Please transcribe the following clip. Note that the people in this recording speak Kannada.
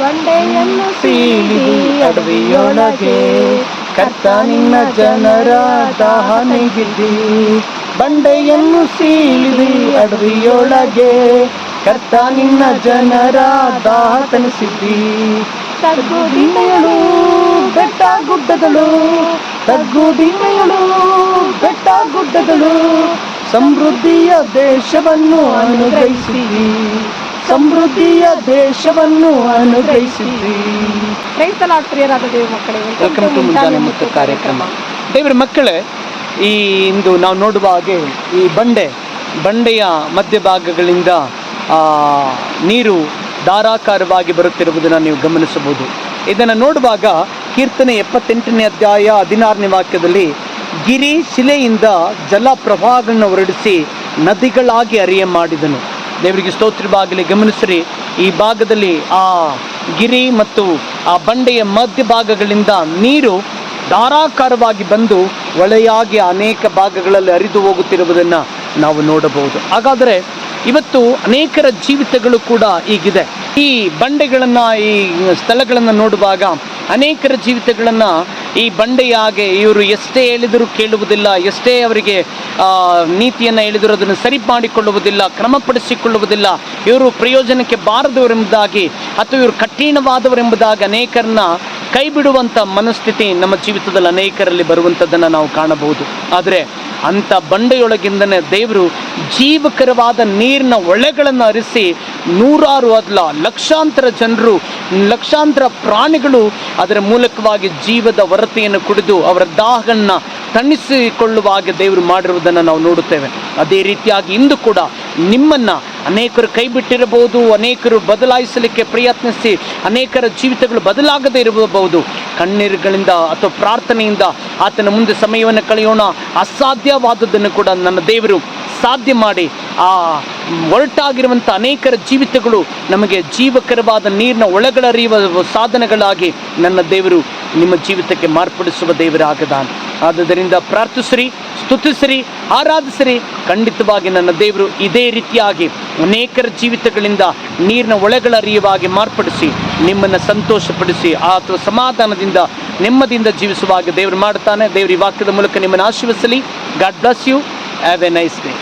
ಬಂಡೆಯನ್ನು ಸೀಳಿ ಅಡವಿಯೊಳಗೆ ಕರ್ತ ನಿನ್ನ ಜನರ ದಾಹ ಬಂಡೆಯನ್ನು ಸೀಳಿದಿ ಅಡವಿಯೊಳಗೆ ಕರ್ತ ನಿನ್ನ ಜನರ ದಾಹ ದಿಮೆಗಳು ಬೆಟ್ಟ ಗುಡ್ಡಗಳು ತಗ್ಗು ದಿಮೆಗಳು ಬೆಟ್ಟ ಗುಡ್ಡಗಳು, ಸಮೃದ್ಧಿಯ ದೇಶವನ್ನು ಅನುಗ್ರಹಿಸಿದ್ದಿ. ಸಮೃದ್ಧಿಯ ದೇಶವನ್ನು ಅನುಗ್ರಹಿಸಿ ಕ್ರೈಸ್ತಲ ಪ್ರಿಯರಾದ ದೇವ ಮಕ್ಕಳೇ ವೆಲ್ಕಮ್ ಟು ಮುಂಜಾನೆ ಮುತ್ತು ಕಾರ್ಯಕ್ರಮ. ದೇವರ ಮಕ್ಕಳೇ ಈ ಇಂದು ನಾವು ನೋಡುವ ಹಾಗೆ ಈ ಬಂಡೆ ಬಂಡೆಯ ಮಧ್ಯಭಾಗಗಳಿಂದ ಆ, ನೀರು ಧಾರಾಕಾರವಾಗಿ ಬರುತ್ತಿರುವುದನ್ನು ನೀವು ಗಮನಿಸಬಹುದು. ಇದನ್ನು ನೋಡುವಾಗ ಕೀರ್ತನೆ ಎಪ್ಪತ್ತೆಂಟನೇ ಅಧ್ಯಾಯ ಹದಿನಾರನೇ ವಾಕ್ಯದಲ್ಲಿ ಗಿರಿ ಶಿಲೆಯಿಂದ ಜಲ ಪ್ರವಾಹಗಳನ್ನು ಹೊರಡಿಸಿ ನದಿಗಳಾಗಿ ಅರಿಯ ಮಾಡಿದನು ದೇವರಿಗೆ ಸ್ತೋತ್ರವಾಗಲಿ ಗಮನಿಸಿರಿ. ಈ ಭಾಗದಲ್ಲಿ ಆ ಗಿರಿ ಮತ್ತು ಆ ಬಂಡೆಯ ಮಧ್ಯ ಭಾಗಗಳಿಂದ ನೀರು ಧಾರಾಕಾರವಾಗಿ ಬಂದು ಒಳೆಯಾಗಿ ಅನೇಕ ಭಾಗಗಳಲ್ಲಿ ಹರಿದು ಹೋಗುತ್ತಿರುವುದನ್ನು ನಾವು ನೋಡಬಹುದು. ಹಾಗಾದರೆ ಇವತ್ತು ಅನೇಕರ ಜೀವಿತಗಳು ಕೂಡ ಈಗಿದೆ ಈ ಬಂಡೆಗಳನ್ನು, ಈ ಸ್ಥಳಗಳನ್ನು ನೋಡುವಾಗ ಅನೇಕರ ಜೀವಿತಗಳನ್ನು ಈ ಬಂಡೆಯಾಗೆ ಇವರು ಎಷ್ಟೇ ಹೇಳಿದರೂ ಕೇಳುವುದಿಲ್ಲ, ಎಷ್ಟೇ ಅವರಿಗೆ ನೀತಿಯನ್ನು ಹೇಳಿದರೂ ಅದನ್ನು ಸರಿ ಮಾಡಿಕೊಳ್ಳುವುದಿಲ್ಲ, ಕ್ರಮಪಡಿಸಿಕೊಳ್ಳುವುದಿಲ್ಲ, ಇವರು ಪ್ರಯೋಜನಕ್ಕೆ ಬಾರದವರೆಂಬುದಾಗಿ ಅಥವಾ ಇವರು ಕಠಿಣವಾದವರೆಂಬುದಾಗಿ ಅನೇಕರನ್ನ ಕೈ ಬಿಡುವಂಥ ಮನಸ್ಥಿತಿ ನಮ್ಮ ಜೀವಿತದಲ್ಲಿ ಅನೇಕರಲ್ಲಿ ಬರುವಂಥದ್ದನ್ನು ನಾವು ಕಾಣಬಹುದು. ಆದರೆ ಅಂಥ ಬಂಡೆಯೊಳಗಿಂದನೇ ದೇವರು ಜೀವಕರವಾದ ನೀರಿನ ಒಳೆಗಳನ್ನು ಅರಿಸಿ ನೂರಾರು ಅದಲ್ಲ ಲಕ್ಷಾಂತರ ಜನರು, ಲಕ್ಷಾಂತರ ಪ್ರಾಣಿಗಳು ಅದರ ಮೂಲಕವಾಗಿ ಜೀವದ ವರತೆಯನ್ನು ಕುಡಿದು ಅವರ ದಾಹವನ್ನು ತಣಿಸಿಕೊಳ್ಳುವ ದೇವರು ಮಾಡಿರುವುದನ್ನು ನಾವು ನೋಡುತ್ತೇವೆ. ಅದೇ ರೀತಿಯಾಗಿ ಇಂದು ಕೂಡ ನಿಮ್ಮನ್ನು ಅನೇಕರು ಕೈ ಬಿಟ್ಟಿರಬಹುದು ಅನೇಕರು ಬದಲಾಯಿಸಲಿಕ್ಕೆ ಪ್ರಯತ್ನಿಸಿ, ಅನೇಕರ ಜೀವಿತಗಳು ಬದಲಾಗದೇ ಇರಬಹುದು. ಕಣ್ಣೀರುಗಳಿಂದ ಅಥವಾ ಪ್ರಾರ್ಥನೆಯಿಂದ ಆತನ ಮುಂದೆ ಸಮಯವನ್ನು ಕಳೆಯೋಣ. ಅಸಾಧ್ಯವಾದದ್ದನ್ನು ಕೂಡ ನನ್ನ ದೇವರು ಸಾಧ್ಯ ಮಾಡಿ. ಆ ಒರಟಾಗಿರುವಂಥ ಅನೇಕರ ಜೀವಿತಗಳು ನಮಗೆ ಜೀವಕರವಾದ ನೀರಿನ ಒಳಗಳರಿಯುವ ಸಾಧನಗಳಾಗಿ ನನ್ನ ದೇವರು ನಿಮ್ಮ ಜೀವಿತಕ್ಕೆ ಮಾರ್ಪಡಿಸುವ ದೇವರಾಗದಾನೆ. ಆದ್ದರಿಂದ ಪ್ರಾರ್ಥಿಸಿರಿ. ಸ್ತುತಿಸಿರಿ, ಆರಾಧಿಸಿರಿ. ಖಂಡಿತವಾಗಿ ನನ್ನ ದೇವರು ಇದೇ ರೀತಿಯಾಗಿ ಅನೇಕರ ಜೀವಿತಗಳಿಂದ ನೀರಿನ ಒಳಗಳರಿಯುವಾಗಿ ಮಾರ್ಪಡಿಸಿ ನಿಮ್ಮನ್ನು ಸಂತೋಷಪಡಿಸಿ ಅಥವಾ ಸಮಾಧಾನದಿಂದ ನೆಮ್ಮದಿಯಿಂದ ಜೀವಿಸುವಾಗ ದೇವರು ಮಾಡುತ್ತಾನೆ. ದೇವರು ಈ ವಾಕ್ಯದ ಮೂಲಕ ನಿಮ್ಮನ್ನು ಆಶೀರ್ವಿಸಲಿ God bless you have a nice day